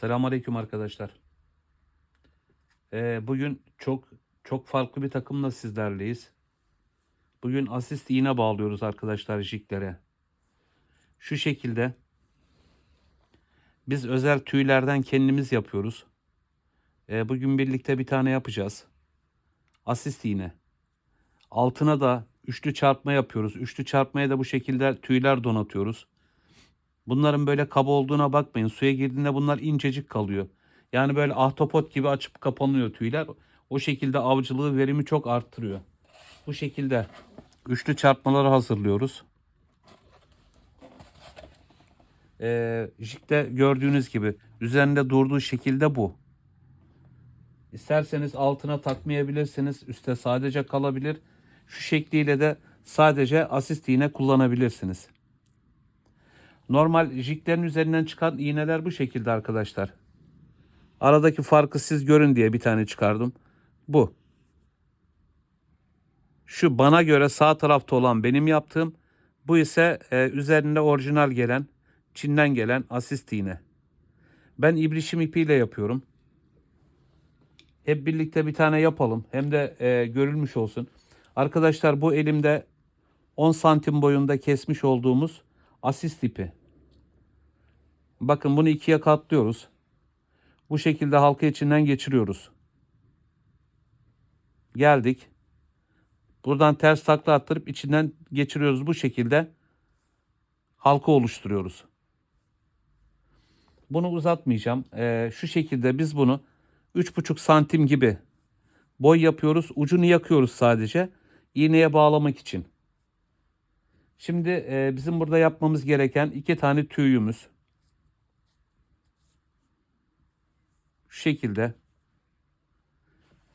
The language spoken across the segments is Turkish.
Selamünaleyküm arkadaşlar. Ee, bugün çok çok farklı bir takımla sizlerleyiz. Bugün asist iğne bağlıyoruz arkadaşlar jiglere. Şu şekilde biz özel tüylerden kendimiz yapıyoruz. Ee, bugün birlikte bir tane yapacağız. Asist iğne. Altına da üçlü çarpma yapıyoruz. Üçlü çarpmaya da bu şekilde tüyler donatıyoruz. Bunların böyle kaba olduğuna bakmayın. Suya girdiğinde bunlar incecik kalıyor. Yani böyle ahtapot gibi açıp kapanıyor tüyler. O şekilde avcılığı verimi çok arttırıyor. Bu şekilde üçlü çarpmaları hazırlıyoruz. Ee, jikte gördüğünüz gibi üzerinde durduğu şekilde bu. İsterseniz altına takmayabilirsiniz. Üste sadece kalabilir. Şu şekliyle de sadece asist iğne kullanabilirsiniz. Normal jiklerin üzerinden çıkan iğneler bu şekilde arkadaşlar. Aradaki farkı siz görün diye bir tane çıkardım. Bu. Şu bana göre sağ tarafta olan benim yaptığım. Bu ise e, üzerinde orijinal gelen, Çin'den gelen asist iğne. Ben ibrişim ipiyle yapıyorum. Hep birlikte bir tane yapalım. Hem de e, görülmüş olsun. Arkadaşlar bu elimde 10 santim boyunda kesmiş olduğumuz asist ipi. Bakın bunu ikiye katlıyoruz. Bu şekilde halka içinden geçiriyoruz. Geldik. Buradan ters takla attırıp içinden geçiriyoruz. Bu şekilde halka oluşturuyoruz. Bunu uzatmayacağım. Ee, şu şekilde biz bunu 3,5 santim gibi boy yapıyoruz. Ucunu yakıyoruz sadece. iğneye bağlamak için. Şimdi e, bizim burada yapmamız gereken iki tane tüyümüz. Şu şekilde.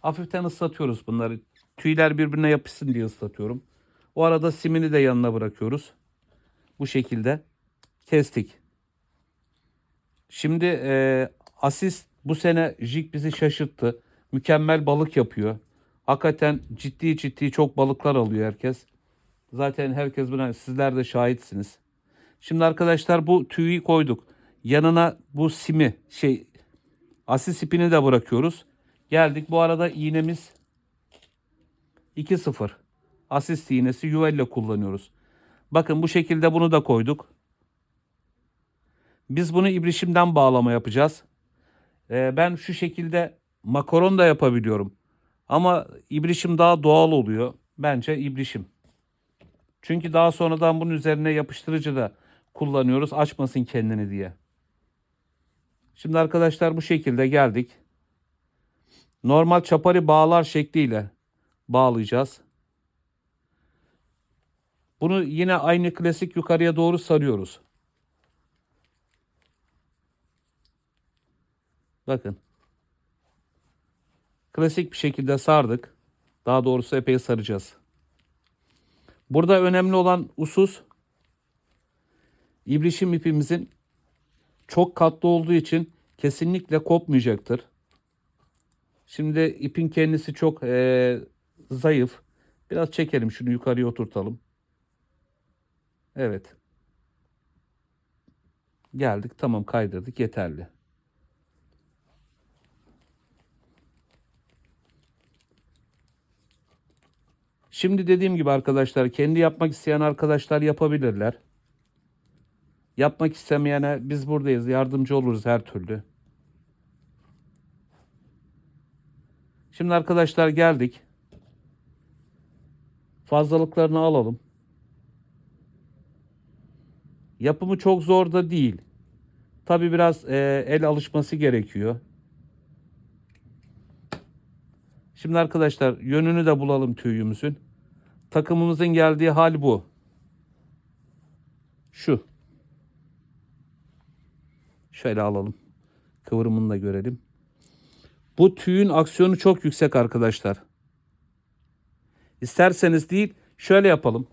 Hafiften ıslatıyoruz bunları. Tüyler birbirine yapışsın diye ıslatıyorum. O arada simini de yanına bırakıyoruz. Bu şekilde kestik. Şimdi e, asist bu sene jig bizi şaşırttı. Mükemmel balık yapıyor. Hakikaten ciddi ciddi çok balıklar alıyor herkes. Zaten herkes buna sizler de şahitsiniz. Şimdi arkadaşlar bu tüyü koyduk. Yanına bu simi şey asis ipini de bırakıyoruz. Geldik bu arada iğnemiz 2-0. Asist iğnesi yuvelle kullanıyoruz. Bakın bu şekilde bunu da koyduk. Biz bunu ibrişimden bağlama yapacağız. Ee, ben şu şekilde makaron da yapabiliyorum. Ama ibrişim daha doğal oluyor. Bence ibrişim. Çünkü daha sonradan bunun üzerine yapıştırıcı da kullanıyoruz açmasın kendini diye. Şimdi arkadaşlar bu şekilde geldik. Normal çapari bağlar şekliyle bağlayacağız. Bunu yine aynı klasik yukarıya doğru sarıyoruz. Bakın. Klasik bir şekilde sardık. Daha doğrusu epey saracağız. Burada önemli olan usus ibrişim ipimizin çok katlı olduğu için kesinlikle kopmayacaktır. Şimdi ipin kendisi çok e, zayıf. Biraz çekelim şunu yukarıya oturtalım. Evet. Geldik tamam kaydırdık yeterli. Şimdi dediğim gibi arkadaşlar kendi yapmak isteyen arkadaşlar yapabilirler. Yapmak istemeyene biz buradayız. Yardımcı oluruz her türlü. Şimdi arkadaşlar geldik. Fazlalıklarını alalım. Yapımı çok zor da değil. Tabi biraz e, el alışması gerekiyor. Şimdi arkadaşlar yönünü de bulalım tüyümüzün. Takımımızın geldiği hal bu. Şu. Şöyle alalım. Kıvrımını da görelim. Bu tüyün aksiyonu çok yüksek arkadaşlar. İsterseniz değil şöyle yapalım.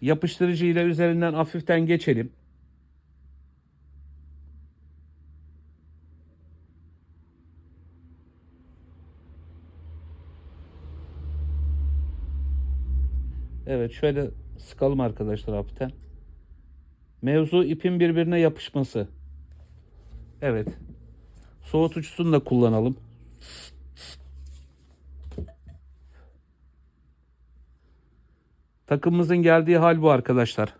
Yapıştırıcı ile üzerinden hafiften geçelim. Evet şöyle sıkalım arkadaşlar hafiften. Mevzu ipin birbirine yapışması. Evet. Soğutucusunu da kullanalım. Takımımızın geldiği hal bu arkadaşlar.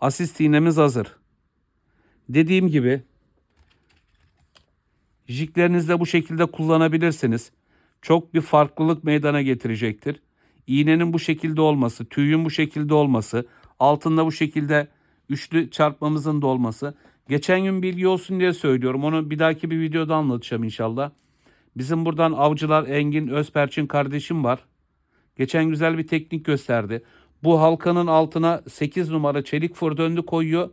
Asist iğnemiz hazır. Dediğim gibi jiklerinizi bu şekilde kullanabilirsiniz. Çok bir farklılık meydana getirecektir. İğnenin bu şekilde olması, tüyün bu şekilde olması, altında bu şekilde üçlü çarpmamızın da olması. Geçen gün bilgi olsun diye söylüyorum. Onu bir dahaki bir videoda anlatacağım inşallah. Bizim buradan avcılar Engin Özperçin kardeşim var. Geçen güzel bir teknik gösterdi. Bu halkanın altına 8 numara çelik fırdöndü koyuyor.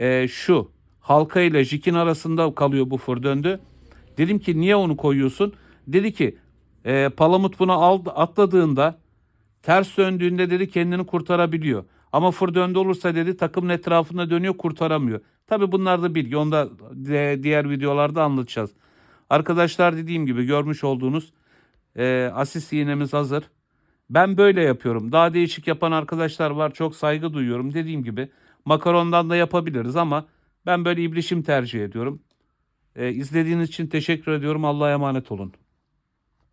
Ee, şu halka ile jikin arasında kalıyor bu fırdöndü. Dedim ki niye onu koyuyorsun? Dedi ki e, palamut bunu aldı, atladığında ters döndüğünde dedi kendini kurtarabiliyor. Ama fır döndü olursa dedi takımın etrafında dönüyor kurtaramıyor. Tabi bunlar da bilgi. Onu da diğer videolarda anlatacağız. Arkadaşlar dediğim gibi görmüş olduğunuz e, asist iğnemiz hazır. Ben böyle yapıyorum. Daha değişik yapan arkadaşlar var. Çok saygı duyuyorum. Dediğim gibi makarondan da yapabiliriz ama ben böyle ibrişim tercih ediyorum. E, izlediğiniz için teşekkür ediyorum. Allah'a emanet olun.